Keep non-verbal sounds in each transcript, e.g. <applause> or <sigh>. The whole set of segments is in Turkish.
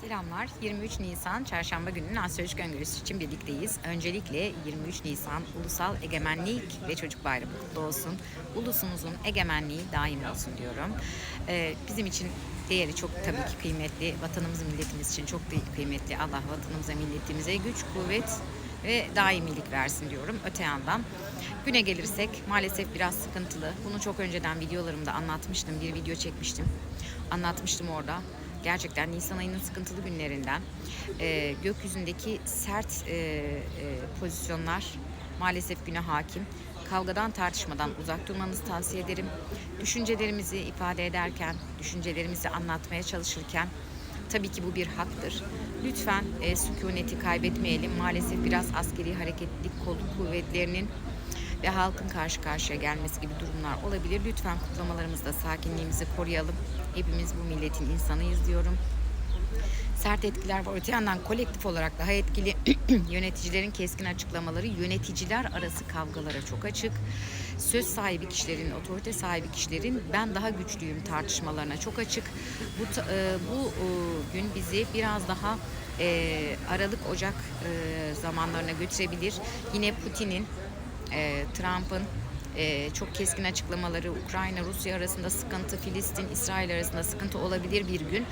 Selamlar. 23 Nisan Çarşamba gününün astrolojik öngörüsü için birlikteyiz. Öncelikle 23 Nisan Ulusal Egemenlik ve Çocuk Bayramı kutlu olsun. Ulusumuzun egemenliği daim olsun diyorum. Ee, bizim için değeri çok tabii ki kıymetli. Vatanımız, milletimiz için çok kıymetli. Allah vatanımıza, milletimize güç, kuvvet ve daimilik versin diyorum. Öte yandan güne gelirsek maalesef biraz sıkıntılı. Bunu çok önceden videolarımda anlatmıştım. Bir video çekmiştim. Anlatmıştım orada gerçekten Nisan ayının sıkıntılı günlerinden e, gökyüzündeki sert e, e, pozisyonlar maalesef güne hakim. Kavgadan tartışmadan uzak durmanızı tavsiye ederim. Düşüncelerimizi ifade ederken, düşüncelerimizi anlatmaya çalışırken tabii ki bu bir haktır. Lütfen e, sükuneti kaybetmeyelim. Maalesef biraz askeri hareketlilik kuvvetlerinin ve halkın karşı karşıya gelmesi gibi durumlar olabilir. Lütfen kutlamalarımızda sakinliğimizi koruyalım. Hepimiz bu milletin insanıyız diyorum. Sert etkiler var. Öte yandan kolektif olarak daha etkili <clears throat> yöneticilerin keskin açıklamaları yöneticiler arası kavgalara çok açık. Söz sahibi kişilerin, otorite sahibi kişilerin ben daha güçlüyüm tartışmalarına çok açık. Bu, e, bu e, gün bizi biraz daha e, Aralık Ocak e, zamanlarına götürebilir. Yine Putin'in e, Trump'ın e, çok keskin açıklamaları, Ukrayna, Rusya arasında sıkıntı, Filistin, İsrail arasında sıkıntı olabilir bir gün.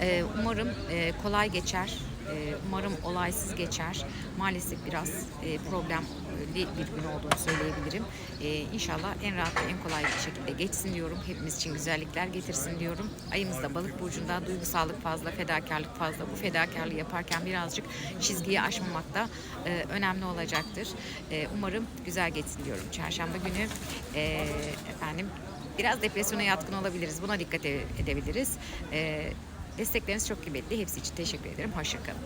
E, umarım e, kolay geçer. E, umarım olaysız geçer. Maalesef biraz e, problemli bir gün olduğunu söyleyebilirim. E, inşallah en rahat ve en kolay bir şekilde geçsin diyorum. Hepimiz için güzellikler getirsin diyorum. Ayımızda balık burcunda duygusallık fazla, fedakarlık fazla. Bu fedakarlığı yaparken birazcık çizgiyi aşmamak da e, önemli olacaktır. E, umarım güzel geçsin diyorum. Çarşamba günü efendim biraz depresyona yatkın olabiliriz. Buna dikkat edebiliriz. E, destekleriniz çok kıymetli. Hepsi için teşekkür ederim. Hoşçakalın.